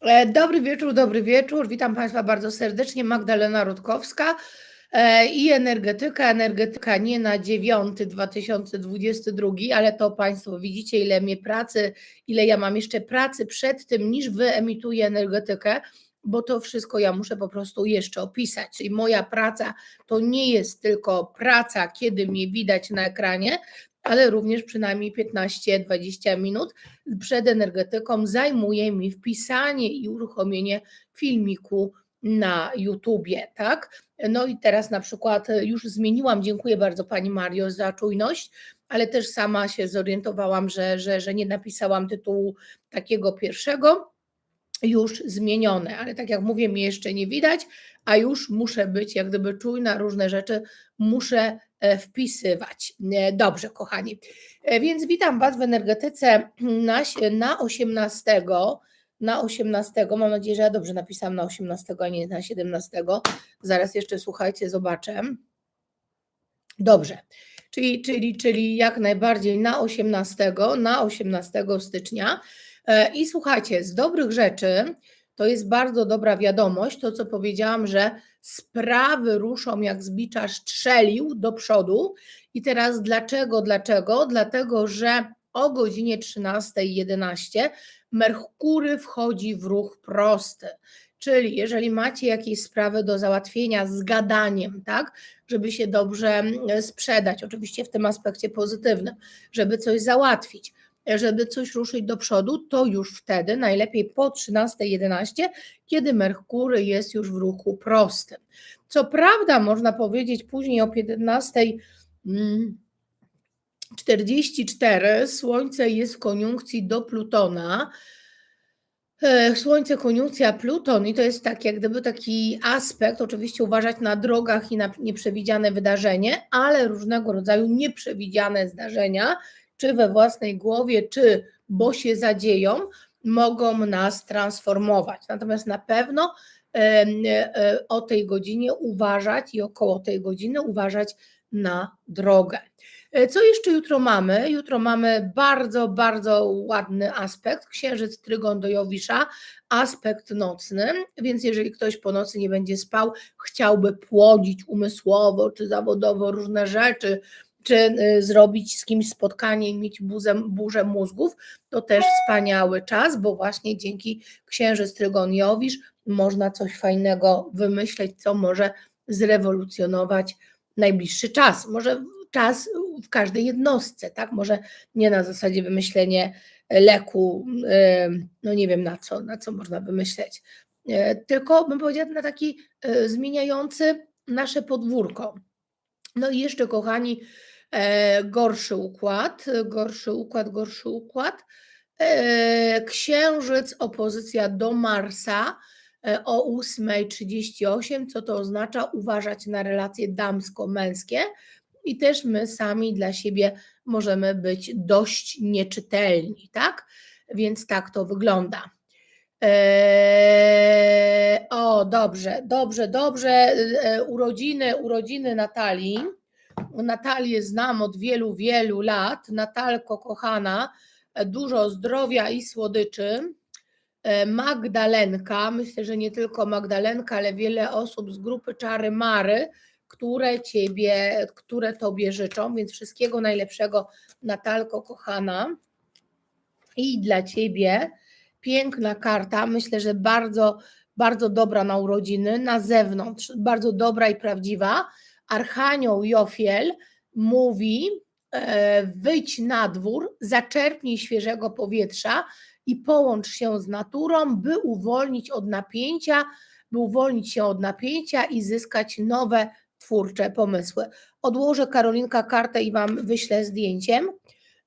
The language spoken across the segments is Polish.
E, Dobry wieczór, dobry wieczór. Witam Państwa bardzo serdecznie. Magdalena Rutkowska e, i energetyka. Energetyka nie na 9 2022, ale to Państwo widzicie, ile mnie pracy, ile ja mam jeszcze pracy przed tym, niż wyemituję energetykę, bo to wszystko ja muszę po prostu jeszcze opisać. Czyli moja praca to nie jest tylko praca, kiedy mnie widać na ekranie, ale również przynajmniej 15-20 minut przed energetyką zajmuje mi wpisanie i uruchomienie filmiku na YouTubie, tak? No i teraz na przykład już zmieniłam, dziękuję bardzo Pani Mario za czujność, ale też sama się zorientowałam, że, że, że nie napisałam tytułu takiego pierwszego, już zmienione, ale tak jak mówię, mnie jeszcze nie widać, a już muszę być jak gdyby czujna, różne rzeczy muszę wpisywać. E, Dobrze, kochani. E, Więc witam Was w energetyce na, na 18. Na 18, mam nadzieję, że ja dobrze napisałam na 18, a nie na 17. Zaraz jeszcze słuchajcie, zobaczę. Dobrze, czyli, czyli, czyli jak najbardziej na 18, na 18 stycznia. E, I słuchajcie, z dobrych rzeczy to jest bardzo dobra wiadomość, to co powiedziałam, że sprawy ruszą jak z bicza strzelił do przodu. I teraz dlaczego? Dlaczego? Dlatego, że o godzinie 13.11 Merkury wchodzi w ruch prosty. Czyli jeżeli macie jakieś sprawy do załatwienia z gadaniem, tak, żeby się dobrze mm, sprzedać, oczywiście w tym aspekcie pozytywnym, żeby coś załatwić, żeby coś ruszyć do przodu, to już wtedy, najlepiej po 13.11, kiedy Merkury jest już w ruchu prostym. Co prawda, można powiedzieć później o 15.44 Słońce jest w koniunkcji do Plutona. E, Słońce, koniunkcja, Pluton i to jest tak, jak gdyby taki aspekt, oczywiście uważać na drogach i na nieprzewidziane wydarzenie, ale różnego rodzaju nieprzewidziane zdarzenia, czy we własnej głowie, czy bo się zadzieją, mogą nas transformować. Natomiast na pewno o tej godzinie uważać i około tej godziny uważać na drogę. E, Co jeszcze jutro mamy? Jutro mamy bardzo, bardzo ładny aspekt. Księżyc Trygon do Jowisza, aspekt nocny, więc jeżeli ktoś po nocy nie będzie spał, chciałby płodzić umysłowo czy zawodowo różne rzeczy, czy y, zrobić z kimś spotkanie i mieć burzę, burzę mózgów, to też wspaniały czas, bo właśnie dzięki Księżyc Trygon Jowisz można coś fajnego wymyśleć, co może zrewolucjonować najbliższy czas. Może czas w każdej jednostce, tak? Może nie na zasadzie wymyślenie leku, y, no nie wiem na co, na co można wymyśleć, y, tylko bym powiedziała na taki zmieniający nasze podwórko. No i jeszcze, kochani, gorszy układ, gorszy układ, gorszy układ. E, Księżyc, opozycja do Marsa e, o 8.38, co to oznacza? Uważać na relacje damsko-męskie i też my sami dla siebie możemy być dość nieczytelni, tak? Więc tak to wygląda. Eee, o, dobrze, dobrze, dobrze. E, Urodziny, urodziny Natalii. Natalię znam od wielu, wielu lat. Natalko, kochana, dużo zdrowia i słodyczy. E, Magdalenka, myślę, że nie tylko Magdalenka, ale wiele osób z grupy Czary Mary, które ciebie, które tobie życzą, więc wszystkiego najlepszego, Natalko, kochana. I dla ciebie piękna karta, myślę, że bardzo, bardzo dobra na urodziny, na zewnątrz, bardzo dobra i prawdziwa. Archanioł Jofiel mówi: e, wyjdź na dwór, zaczerpnij świeżego powietrza i połącz się z naturą, by uwolnić od napięcia, by uwolnić się od napięcia i zyskać nowe twórcze pomysły. Odłożę Karolinka kartę i Wam wyślę zdjęciem.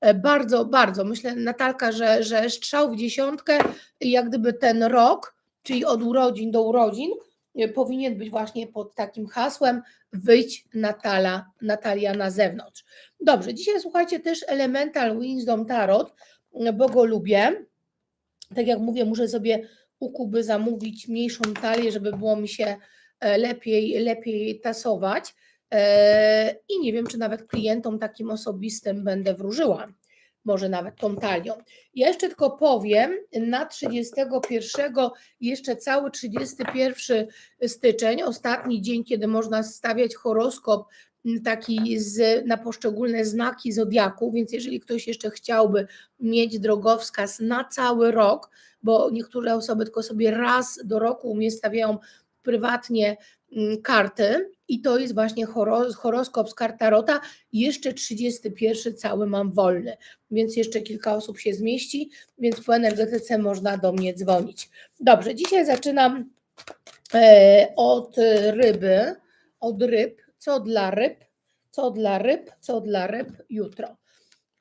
E, Bardzo, bardzo. Myślę, Natalka, że, że strzał w dziesiątkę, jak gdyby ten rok, czyli od urodzin do urodzin, powinien być właśnie pod takim hasłem wyjdź Natala, Natalia na zewnątrz. Dobrze, dzisiaj słuchajcie też Elemental Wisdom Tarot, e, bo go lubię. Tak jak mówię, muszę sobie u Kuby zamówić mniejszą talię, żeby było mi się e, lepiej, lepiej tasować. E, I nie wiem, czy nawet klientom takim osobistym będę wróżyła. Może nawet tą talią. Ja jeszcze tylko powiem, na 31, jeszcze cały 31 styczeń, ostatni dzień, kiedy można stawiać horoskop m, taki z, na poszczególne znaki zodiaku, więc jeżeli ktoś jeszcze chciałby mieć drogowskaz na cały rok, bo niektóre osoby tylko sobie raz do roku u mnie stawiają prywatnie mm, karty i to jest właśnie horo- horoskop z kartarota. Jeszcze 31 cały mam wolny, więc jeszcze kilka osób się zmieści, więc po energetyce można do mnie dzwonić. Dobrze, dzisiaj zaczynam e, od ryby, od ryb. Co dla ryb? Co dla ryb? Co dla ryb? Jutro.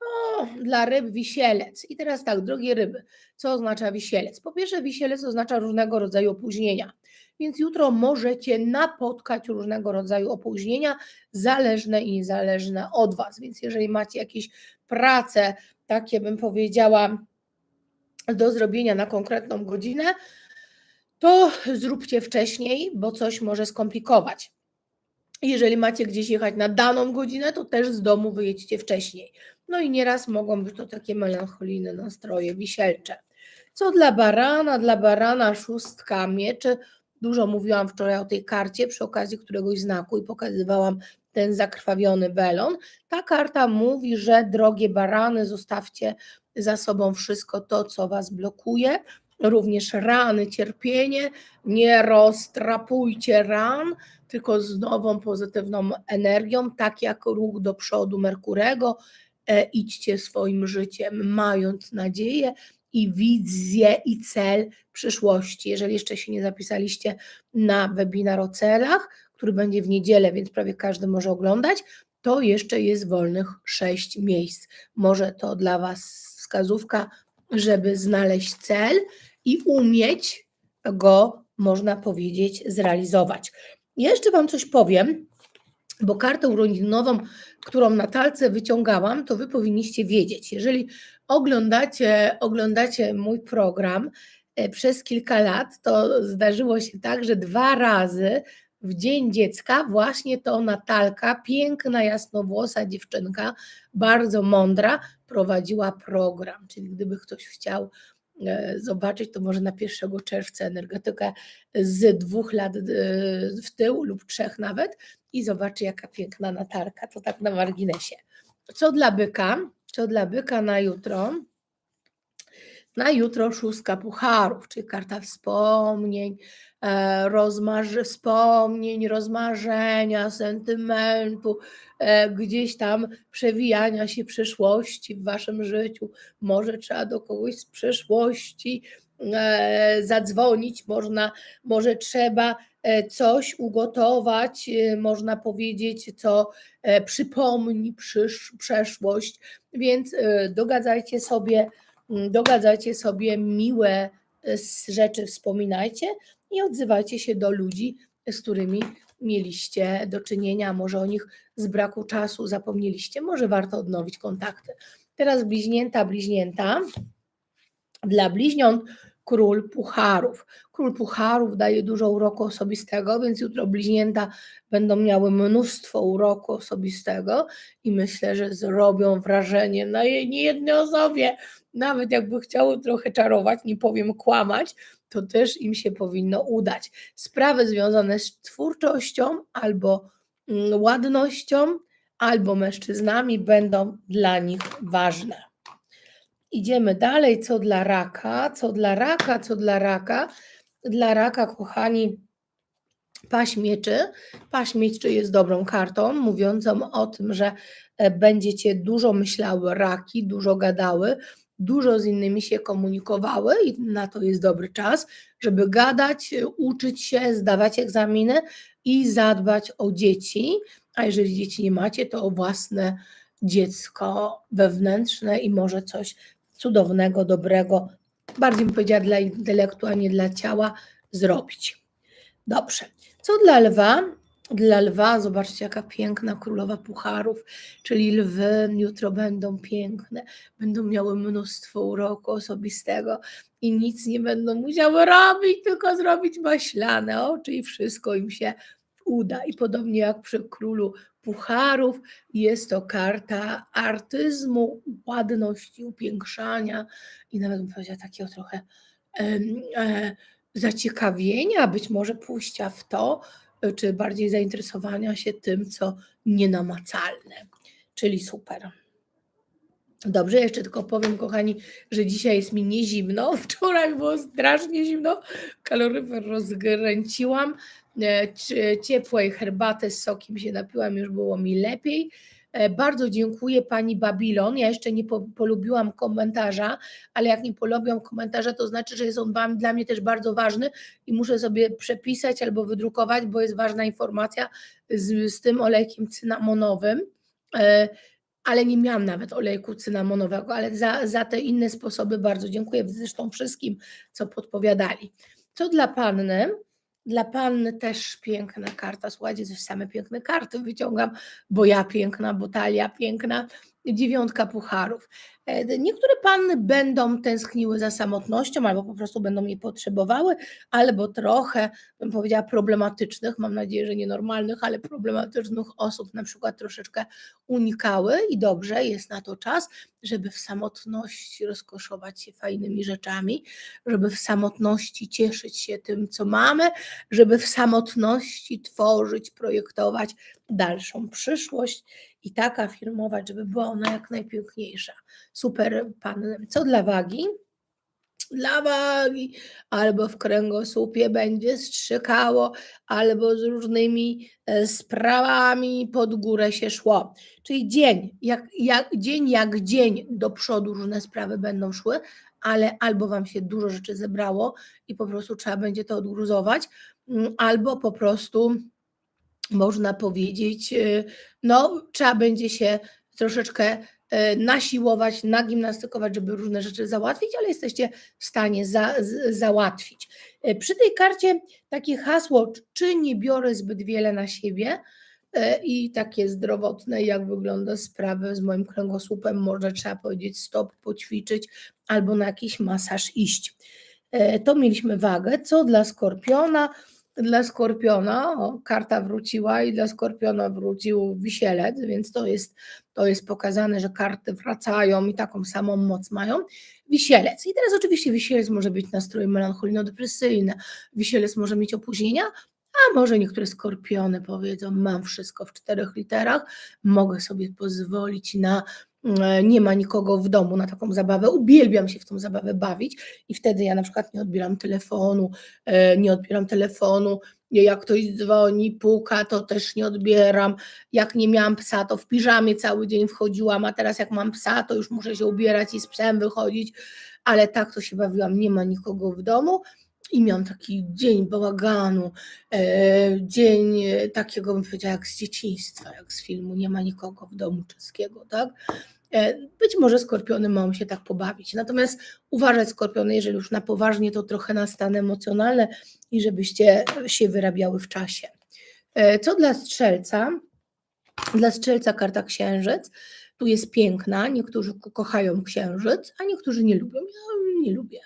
O, dla ryb wisielec. I teraz tak, drogie ryby, co oznacza wisielec? Po pierwsze, wisielec oznacza różnego rodzaju opóźnienia, więc jutro możecie napotkać różnego rodzaju opóźnienia, zależne i niezależne od Was. Więc jeżeli macie jakieś prace, takie bym powiedziała, do zrobienia na konkretną godzinę, to zróbcie wcześniej, bo coś może skomplikować. Jeżeli macie gdzieś jechać na daną godzinę, to też z domu wyjedźcie wcześniej. No i nieraz mogą być to takie melancholijne nastroje wisielcze. Co dla barana? Dla barana szóstka mieczy. Dużo mówiłam wczoraj o tej karcie przy okazji któregoś znaku i pokazywałam ten zakrwawiony welon. Ta karta mówi, że drogie barany, zostawcie za sobą wszystko to, co was blokuje, również rany, cierpienie. Nie roztrapujcie ran, tylko z nową pozytywną energią, tak jak ruch do przodu Merkurego. E, idźcie swoim życiem, mając nadzieję i wizję i cel przyszłości. Jeżeli jeszcze się nie zapisaliście na webinar o celach, który będzie w niedzielę, więc prawie każdy może oglądać, to jeszcze jest wolnych sześć miejsc. Może to dla Was wskazówka, żeby znaleźć cel i umieć go, można powiedzieć, zrealizować. Jeszcze Wam coś powiem, bo kartę urodzinową, którą na talce wyciągałam, to Wy powinniście wiedzieć. Jeżeli oglądacie, oglądacie mój program e, przez kilka lat, to zdarzyło się tak, że dwa razy w Dzień Dziecka właśnie to Natalka, piękna, jasnowłosa dziewczynka, bardzo mądra, prowadziła program. Czyli gdyby ktoś chciał e, zobaczyć, to może na 1 czerwca energetykę z dwóch lat e, w tył lub trzech nawet i zobaczy, jaka piękna Natalka. To tak na marginesie. Co dla byka? Co dla byka na jutro? Na jutro szóstka pucharów, czyli karta wspomnień, e, rozmarzy, wspomnień, rozmarzenia, sentymentu, e, gdzieś tam przewijania się przyszłości w waszym życiu. Może trzeba do kogoś z przyszłości e, zadzwonić, można, może trzeba e, coś ugotować, e, można powiedzieć, co e, przypomni przysz, przeszłość, więc e, dogadzajcie sobie dogadzajcie sobie miłe e, rzeczy, wspominajcie i odzywajcie się do ludzi, z którymi mieliście do czynienia, może o nich z braku czasu zapomnieliście, może warto odnowić kontakty. Teraz bliźnięta, bliźnięta. Dla bliźniąt król pucharów. Król pucharów daje dużo uroku osobistego, więc jutro bliźnięta będą miały mnóstwo uroku osobistego i myślę, że zrobią wrażenie na je- niejednej osobie. Nawet jakby chciały trochę czarować, nie powiem kłamać, to też im się powinno udać. Sprawy związane z twórczością albo mm, ładnością, albo mężczyznami będą dla nich ważne. Idziemy dalej. Co dla raka? Co dla raka? Co dla raka? Dla raka, kochani, paść mieczy. Paść mieczy jest dobrą kartą, mówiącą o tym, że e, będziecie dużo myślały raki, dużo gadały, dużo z innymi się komunikowały i na to jest dobry czas, żeby gadać, e, uczyć się, zdawać egzaminy i zadbać o dzieci. A jeżeli dzieci nie macie, to o własne dziecko wewnętrzne i może coś cudownego, dobrego, bardziej bym powiedziała dla intelektu, a nie dla ciała, zrobić. Dobrze. Co dla lwa? Dla lwa, zobaczcie, jaka piękna królowa pucharów, czyli lwy jutro będą piękne, będą miały mnóstwo uroku osobistego i nic nie będą musiały robić, tylko zrobić maślane oczy i wszystko im się uda. I podobnie jak przy królu pucharów, jest to karta artyzmu, ładności, upiększania i nawet bym powiedziała takiego trochę em, e, zaciekawienia, być może pójścia w to, czy bardziej zainteresowania się tym, co nienamacalne. Czyli super. Dobrze, jeszcze tylko powiem, kochani, że dzisiaj jest mi nie zimno. Wczoraj było strasznie zimno. Kaloryfer rozgręciłam. e, cie- Ciepłej herbaty z sokiem się napiłam, już było mi lepiej. E, Bardzo dziękuję pani Babilon. Ja jeszcze nie po, polubiłam komentarza, ale jak nie polubiłam komentarza, to znaczy, że jest on dla mnie też bardzo ważny i muszę sobie przepisać albo wydrukować, bo jest ważna informacja z, z tym olejkiem cynamonowym. Ale nie miałam nawet olejku cynamonowego, ale za, za te inne sposoby bardzo dziękuję zresztą wszystkim, co podpowiadali. Co dla panny? Dla panny też piękna karta. Słuchajcie, same piękne karty wyciągam, bo ja piękna, bo talia piękna. Dziewiątka pucharów. E, Niektóre panny będą tęskniły za samotnością, albo po prostu będą jej potrzebowały, albo trochę, bym powiedziała, problematycznych, mam nadzieję, że nienormalnych, ale problematycznych osób, na przykład troszeczkę unikały i dobrze, jest na to czas, żeby w samotności rozkoszować się fajnymi rzeczami, żeby w samotności cieszyć się tym, co mamy, żeby w samotności tworzyć, projektować dalszą przyszłość i tak afirmować, żeby była ona jak najpiękniejsza. Super, pan. Co dla wagi? Dla wagi, albo w kręgosłupie będzie strzykało, albo z różnymi e, sprawami pod górę się szło. Czyli dzień jak, jak, dzień jak dzień do przodu różne sprawy będą szły, ale albo Wam się dużo rzeczy zebrało i po prostu trzeba będzie to odgruzować, mm, albo po prostu można powiedzieć, y, no trzeba będzie się troszeczkę e, nasiłować, nagimnastykować, żeby różne rzeczy załatwić, ale jesteście w stanie za, z, załatwić. E, Przy tej karcie takie hasło, czy nie biorę zbyt wiele na siebie i takie zdrowotne, jak wygląda sprawy z moim kręgosłupem, może trzeba powiedzieć stop, poćwiczyć albo na jakiś masaż iść. To mieliśmy wagę. Co dla skorpiona? Dla skorpiona o, karta wróciła i dla skorpiona wrócił wisielec, więc to jest, to jest pokazane, że karty wracają i taką samą moc mają. Wisielec. I teraz oczywiście wisielec może być nastroje melancholijno-depresyjne, wisielec może mieć opóźnienia, a może niektóre skorpiony powiedzą, mam wszystko w czterech literach, mogę sobie pozwolić na nie ma nikogo w domu na taką zabawę, uwielbiam się w tą zabawę bawić i wtedy ja na przykład nie odbieram telefonu, e, nie odbieram telefonu, jak ktoś dzwoni, puka, to też nie odbieram, jak nie miałam psa, to w piżamie cały dzień wchodziłam, a teraz jak mam psa, to już muszę się ubierać i z psem wychodzić, ale tak to się bawiłam, nie ma nikogo w domu i miałam taki dzień bałaganu, e, dzień e, takiego bym powiedziała jak z dzieciństwa, jak z filmu, nie ma nikogo w domu czeskiego, tak? E, Być może skorpiony mogą się tak pobawić. Natomiast uważać skorpiony, jeżeli już na poważnie, to trochę na stan emocjonalny i żebyście się wyrabiały w czasie. Co dla strzelca? Dla strzelca karta księżyc. Tu jest piękna. Niektórzy ko- kochają księżyc, a niektórzy nie lubią. Ja nie lubię.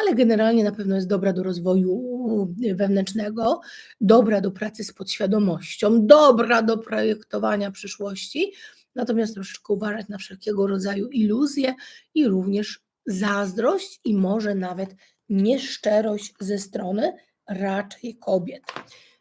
Ale generalnie na pewno jest dobra do rozwoju wewnętrznego, dobra do pracy z podświadomością, dobra do projektowania przyszłości. Natomiast troszeczkę uważać na wszelkiego rodzaju iluzje i również zazdrość i może nawet nieszczerość ze strony raczej kobiet.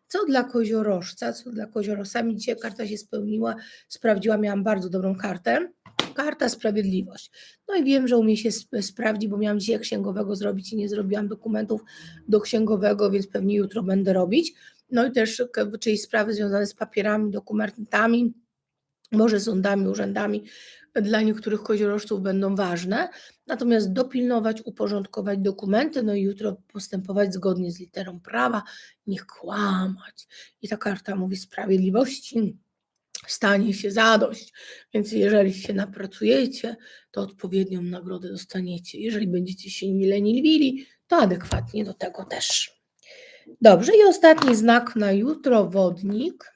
Co dla koziorożca, co dla koziorożca, mi dzisiaj karta się spełniła, sprawdziła, miałam bardzo dobrą kartę. Karta sprawiedliwość. No i wiem, że u mnie się sp- sprawdzi, bo miałam dzisiaj księgowego zrobić i nie zrobiłam dokumentów do księgowego, więc pewnie jutro będę robić. No i też, czyli sprawy związane z papierami, dokumentami, może sądami, urzędami dla niektórych koziorożców będą ważne, natomiast dopilnować, uporządkować dokumenty, no i jutro postępować zgodnie z literą prawa, nie kłamać. I ta karta mówi sprawiedliwości, stanie się zadość, więc jeżeli się napracujecie, to odpowiednią nagrodę dostaniecie. Jeżeli będziecie się nie leniwili, to adekwatnie do tego też. Dobrze, i ostatni znak na jutro, wodnik.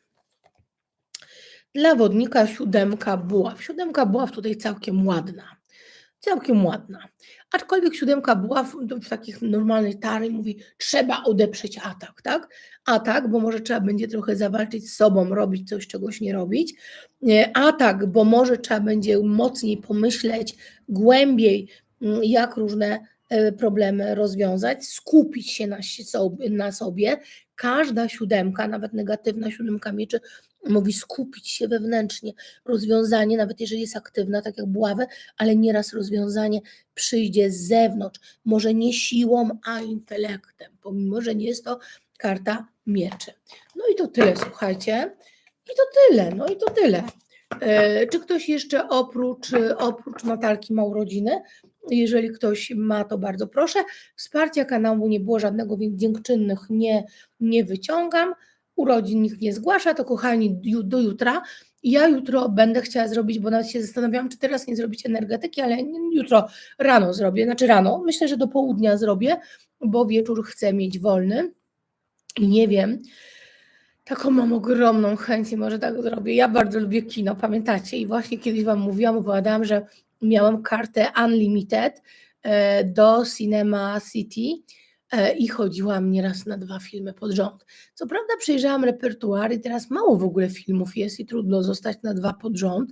Dla wodnika siódemka buław. Siódemka buław tutaj całkiem ładna. Całkiem ładna. Aczkolwiek siódemka była w, w takich normalnych tary, mówi, trzeba odeprzeć atak, tak? Atak, bo może trzeba będzie trochę zawalczyć z sobą, robić coś, czegoś nie robić. Atak, bo może trzeba będzie mocniej pomyśleć, głębiej, mm, jak różne e, problemy rozwiązać, skupić się na, na sobie. Każda siódemka, nawet negatywna siódemka mieczy, mówi skupić się wewnętrznie. Rozwiązanie, nawet jeżeli jest aktywna, tak jak buławę, ale nieraz rozwiązanie przyjdzie z zewnątrz, może nie siłą, a intelektem, pomimo, że nie jest to karta mieczy. No i to tyle, słuchajcie. I to tyle, no i to tyle. E, Czy ktoś jeszcze oprócz, oprócz Natalki ma urodziny? Jeżeli ktoś ma, to bardzo proszę. Wsparcia kanału nie było żadnego, więc dziękczynnych nie, nie wyciągam. Urodzin nikt nie zgłasza, to kochani, do jutra. Ja jutro będę chciała zrobić, bo nawet się zastanawiałam, czy teraz nie zrobić energetyki, ale jutro rano zrobię, znaczy rano, myślę, że do południa zrobię, bo wieczór chcę mieć wolny i nie wiem, taką mam ogromną chęć i może tak zrobię. Ja bardzo lubię kino, pamiętacie? I właśnie kiedyś Wam mówiłam, opowiadałam, że miałam kartę Unlimited e, do Cinema City i chodziłam nieraz na dwa filmy pod rząd. Co prawda przejrzałam repertuar i teraz mało w ogóle filmów jest i trudno zostać na dwa pod rząd,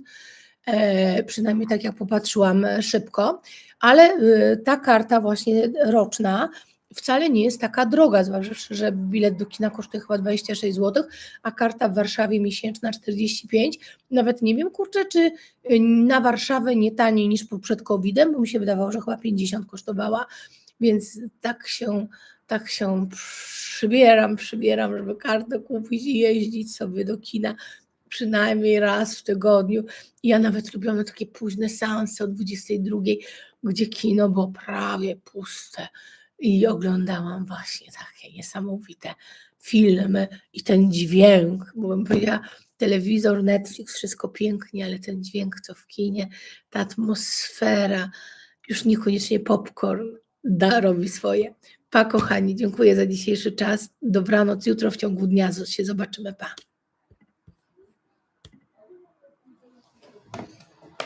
e, przynajmniej tak jak popatrzyłam e, szybko, ale e, ta karta właśnie roczna wcale nie jest taka droga, zważywszy, że bilet do kina kosztuje chyba 26 zł, a karta w Warszawie miesięczna 45. Nawet nie wiem, kurczę, czy y, na Warszawę nie taniej niż przed COVID-em, bo mi się wydawało, że chyba 50 kosztowała, więc tak się, tak się przybieram, przybieram, żeby kartę kupić i jeździć sobie do kina przynajmniej raz w tygodniu. I ja nawet lubiłam na takie późne seanse o 22, gdzie kino było prawie puste i oglądałam właśnie takie niesamowite filmy i ten dźwięk, bo bym powiedziała, telewizor, Netflix, wszystko pięknie, ale ten dźwięk, co w kinie, ta atmosfera, już niekoniecznie popcorn da, robi swoje. Pa kochani, dziękuję za dzisiejszy czas. Dobranoc, jutro w ciągu dnia się zobaczymy. Pa.